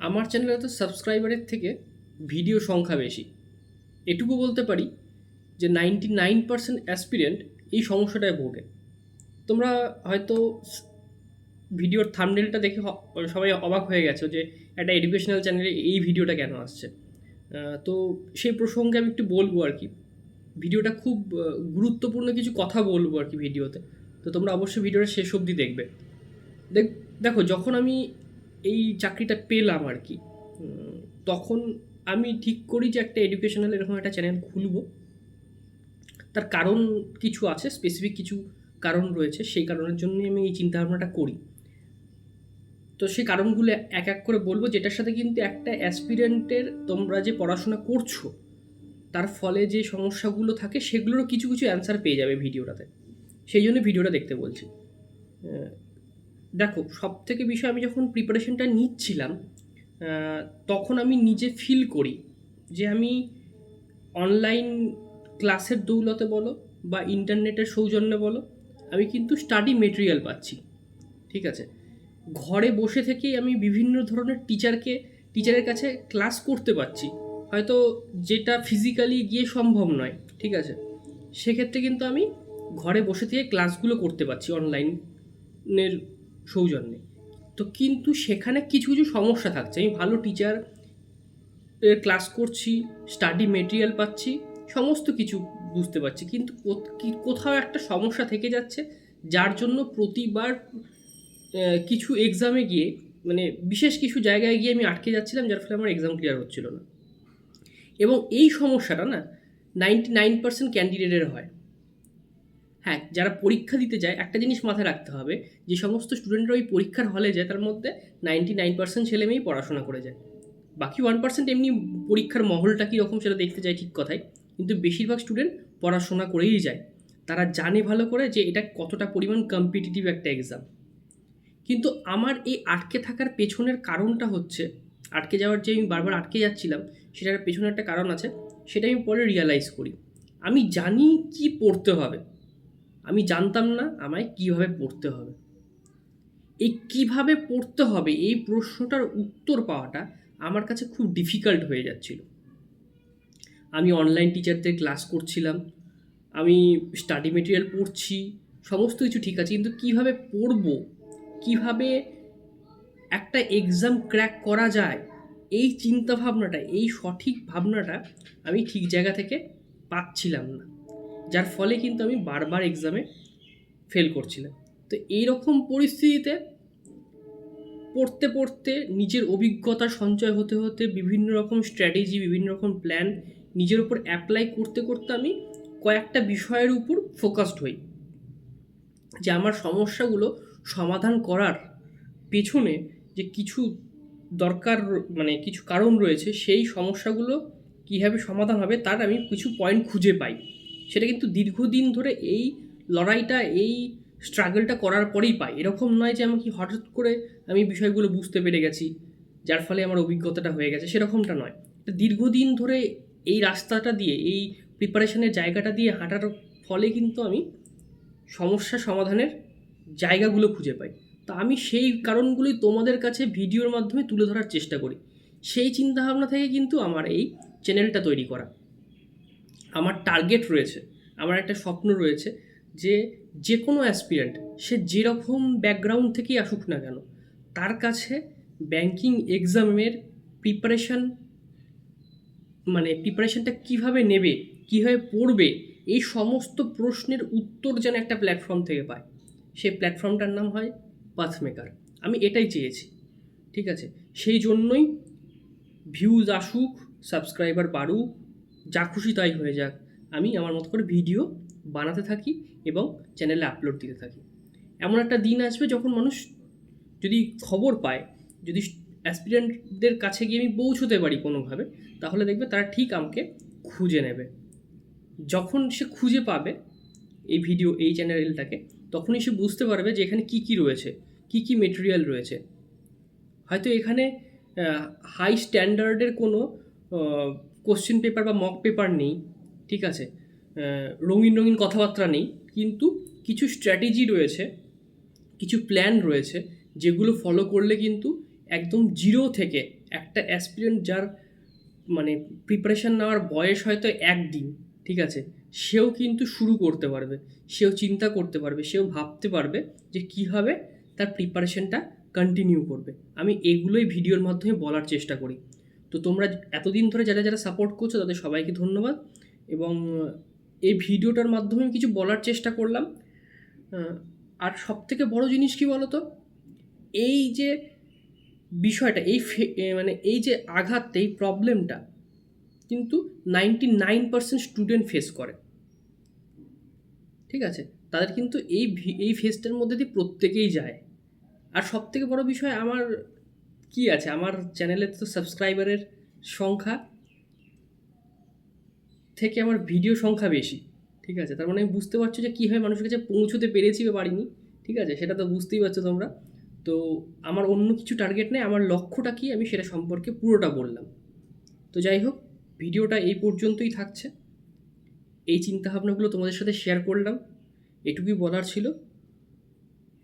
আমার চ্যানেলে তো সাবস্ক্রাইবারের থেকে ভিডিও সংখ্যা বেশি। এটুকু বলতে পারি যে নাইনটি নাইন পার্সেন্ট অ্যাসপিরেন্ট এই সমস্যাটায় ভোগে। তোমরা হয়তো ভিডিওর থামনেলটা দেখে সবাই অবাক হয়ে গেছো যে একটা এডুকেশনাল চ্যানেলে এই ভিডিওটা কেন আসছে। তো সেই প্রসঙ্গে আমি একটু বলব আর কি। ভিডিওটা খুব গুরুত্বপূর্ণ কিছু কথা বলব আর কি ভিডিওতে। তো তোমরা অবশ্যই ভিডিওটা শেষ অবধি দেখবে। দেখ, দেখো, যখন আমি এই চাকরিটা পেলাম আর কি। তখন আমি ঠিক করি যে একটা এডুকেশনাল এরকম একটা চ্যানেল খুলবো। তার কারণ কিছু আছে স্পেসিফিক কিছু কারণ রয়েছে, সেই কারণের জন্যই আমি এই চিন্তাভাবনাটা করি। তো সেই কারণগুলো এক এক করে বলব, যেটার সাথে কিন্তু একটা অ্যাসপিরেন্টের তোমরা যে পড়াশোনা করছ, তার ফলে যে সমস্যাগুলো থাকে, সেগুলোরও কিছু কিছু অ্যান্সার পেয়ে যাবে ভিডিওটাতে। সেই জন্য ভিডিওটা দেখতে বলছি। দেখো সব থেকে বিষয় আমি যখন প্রিপারেশনটা নিচ্ছিলাম তখন আমি নিজে ফিল করি যে আমি অনলাইন ক্লাসের দৌলতে বলো বা ইন্টারনেটের সৌজন্যে বলো, আমি কিন্তু স্টাডি মেটেরিয়াল পাচ্ছি, ঠিক আছে? ঘরে বসে থেকেই আমি বিভিন্ন ধরনের টিচারকে টিচারের কাছে ক্লাস করতে পারছি, হয়তো যেটা ফিজিক্যালি গিয়ে সম্ভব নয়, ঠিক আছে? সেক্ষেত্রে কিন্তু আমি ঘরে বসে থেকে ক্লাসগুলো করতে পারছি অনলাইনের সৌজন্যে তো কিন্তু সেখানে কিছু কিছু সমস্যা থাকছে। আমি ভালো টিচার ক্লাস করছি স্টাডি মেটেরিয়াল পাচ্ছি, সমস্ত কিছু বুঝতে পারছি। কিন্তু কোথ- কোথাও একটা সমস্যা থেকে যাচ্ছে, যার জন্য প্রতিবার কিছু এক্সামে গিয়ে মানে বিশেষ কিছু জায়গায় গিয়ে আমি আটকে যাচ্ছিলাম, যার ফলে আমার এক্সাম ক্লিয়ার হচ্ছিল না। এবং এই সমস্যাটা না নাইনটি নাইন পার্সেন্ট ক্যান্ডিডেটের হয়। হ্যাঁ যারা পরীক্ষা দিতে যায়, একটা জিনিস মাথায় রাখতে হবে, যে সমস্ত স্টুডেন্টরা ওই পরীক্ষার হলে যায়, তার মধ্যে নাইনটি নাইন পার্সেন্ট ছেলে মেয়েই পড়াশোনা করে যায়। বাকি ওয়ান পার্সেন্ট এমনি পরীক্ষার মহলটা কীরকম সেটা দেখতে যায় ঠিক কথাই, কিন্তু বেশিরভাগ স্টুডেন্ট পড়াশোনা করেই যায়। তারা জানে ভালো করে যে এটা কতটা পরিমাণ কম্পিটিটিভ একটা এক্সাম কিন্তু আমার এই আটকে থাকার পেছনের কারণটা হচ্ছে, আটকে যাওয়ার যে আমি বারবার আটকে যাচ্ছিলাম, সেটার পেছনে একটা কারণ আছে, সেটা আমি পরে রিয়ালাইজ করি। আমি জানি কি পড়তে হবে। আমি জানতাম না আমায় কীভাবে পড়তে হবে। এই কীভাবে পড়তে হবে এই প্রশ্নটার উত্তর পাওয়াটা আমার কাছে খুব ডিফিকাল্ট হয়ে যাচ্ছিল। আমি অনলাইন টিচারদের ক্লাস করছিলাম, আমি স্টাডি মেটেরিয়াল পড়ছি, সমস্ত কিছু ঠিক আছে, কিন্তু কীভাবে পড়ব, কীভাবে একটা এক্সাম ক্র্যাক করা যায়, এই চিন্তা ভাবনাটা এই সঠিক ভাবনাটা আমি ঠিক জায়গা থেকে পাচ্ছিলাম না। যার ফলে কিন্তু আমি বারবার এক্সামে ফেল করছিলাম। তো এইরকম পরিস্থিতিতে পড়তে পড়তে নিজের অভিজ্ঞতা সঞ্চয় হতে হতে বিভিন্ন রকম স্ট্র্যাটেজি বিভিন্ন রকম প্ল্যান নিজের উপর অ্যাপ্লাই করতে করতে আমি কয়েকটা বিষয়ের উপর ফোকাসড হই। যে আমার সমস্যাগুলো সমাধান করার পেছনে যে কিছু দরকার মানে কিছু কারণ রয়েছে, সেই সমস্যাগুলো কীভাবে সমাধান হবে তার আমি কিছু পয়েন্ট খুঁজে পাই। সেটা কিন্তু দীর্ঘদিন ধরে এই লড়াইটা, এই স্ট্রাগলটা করার পরেই পাই এরকম নয় যে আমি কি হঠাৎ করে আমি বিষয়গুলো বুঝতে পেরে গেছি, যার ফলে আমার অভিজ্ঞতাটা হয়ে গেছে, সেরকমটা নয়। এটা দীর্ঘদিন ধরে এই রাস্তাটা দিয়ে, এই প্রিপারেশনের জায়গাটা দিয়ে হাঁটার ফলে কিন্তু আমি সমস্যা সমাধানের জায়গাগুলো খুঁজে পাই। তো আমি সেই কারণগুলি তোমাদের কাছে ভিডিওর মাধ্যমে তুলে ধরার চেষ্টা করি। সেই চিন্তাভাবনা থেকে কিন্তু আমার এই চ্যানেলটা তৈরি করা। আমার টার্গেট রয়েছে, আমার একটা স্বপ্ন রয়েছে যে যে কোনো অ্যাসপিরেন্ট সে যেরকম ব্যাকগ্রাউন্ড থেকেই আসুক না কেন, তার কাছে ব্যাংকিং এক্সামের প্রিপারেশান মানে প্রিপারেশানটা কীভাবে নেবে, কীভাবে পড়বে, এই সমস্ত প্রশ্নের উত্তর যেন একটা প্ল্যাটফর্ম থেকে পায়। সেই প্ল্যাটফর্মটার নাম হয় পাথমেকার আমি এটাই চেয়েছি, ঠিক আছে? সেই জন্যই ভিউজ আসুক সাবস্ক্রাইবার বাড়ুক যা খুশি তাই হয়ে যাক। আমি আমার মতো করে ভিডিও বানাতে থাকি এবং চ্যানেলে আপলোড দিতে থাকি। এমন একটা দিন আসবে যখন মানুষ যদি খবর পায়, যদি অ্যাসপিরেন্টদের কাছে গিয়ে আমি পৌঁছতে পারি কোনোভাবে, তাহলে দেখবে তারা ঠিক আমাকে খুঁজে নেবে। যখন সে খুঁজে পাবে এই ভিডিও এই চ্যানেলটাকে তখনই সে বুঝতে পারবে যে এখানে কী কী রয়েছে, কী কী মেটেরিয়াল রয়েছে। হয়তো এখানে হাই স্ট্যান্ডার্ডের কোনো কোশ্চেন পেপার বা মক পেপার নেই, ঠিক আছে? রঙিন রঙিন কথাবার্তা নেই, কিন্তু কিছু স্ট্র্যাটেজি রয়েছে, কিছু প্ল্যান রয়েছে, যেগুলো ফলো করলে কিন্তু একদম জিরো থেকে একটা অ্যাসপিরেন্ট যার মানে প্রিপারেশান নেওয়ার বয়স হয়তো একদিন, ঠিক আছে? সেও কিন্তু শুরু করতে পারবে, সেও চিন্তা করতে পারবে, সেও ভাবতে পারবে যে কীভাবে তার প্রিপারেশনটা কন্টিনিউ করবে। আমি এগুলোই ভিডিওর মাধ্যমে বলার চেষ্টা করি। তো তোমরা এতদিন ধরে যারা যারা সাপোর্ট করছ তাদের সবাইকে ধন্যবাদ এবং এই ভিডিওটার মাধ্যমে কিছু বলার চেষ্টা করলাম। আর সব থেকে বড় জিনিস কি বলো তো এই যে বিষয়টা, এই মানে এই যে আঘাত, এই প্রবলেমটা কিন্তু ninety nine percent student face করে। ঠিক আছে? তাদের কিন্তু এই এই ফেসটার মধ্যে দিয়ে প্রত্যেকেই যায়। আর সব থেকে বড় বিষয়, আমার কি আছে? আমার চ্যানেলে তো সাবস্ক্রাইবারের সংখ্যা থেকে আমার ভিডিও সংখ্যা বেশি, ঠিক আছে? তার মানে আমি বুঝতে পারছ যে কীভাবে মানুষের কাছে পৌঁছতে পেরেছি বা পারিনি, ঠিক আছে? সেটা তো বুঝতেই পারছ তোমরা। তো আমার অন্য কিছু টার্গেট নেই, আমার লক্ষ্যটা কি আমি সেটা সম্পর্কে পুরোটা বললাম। তো যাই হোক ভিডিওটা এই পর্যন্তই থাকছে। এই চিন্তাভাবনাগুলো তোমাদের সাথে শেয়ার করলাম, এটুকুই বলার ছিল।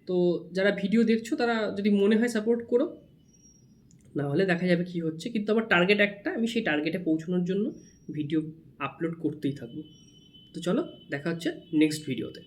তো যারা ভিডিও দেখছ, তারা যদি মনে হয় সাপোর্ট করো। না হলে দেখা যাবে কি হচ্ছে, কিন্তু আমার টার্গেট একটা, আমি সেই টার্গেটে পৌঁছানোর জন্য ভিডিও আপলোড করতেই থাকব। তো চলো, দেখা হচ্ছে নেক্সট ভিডিওতে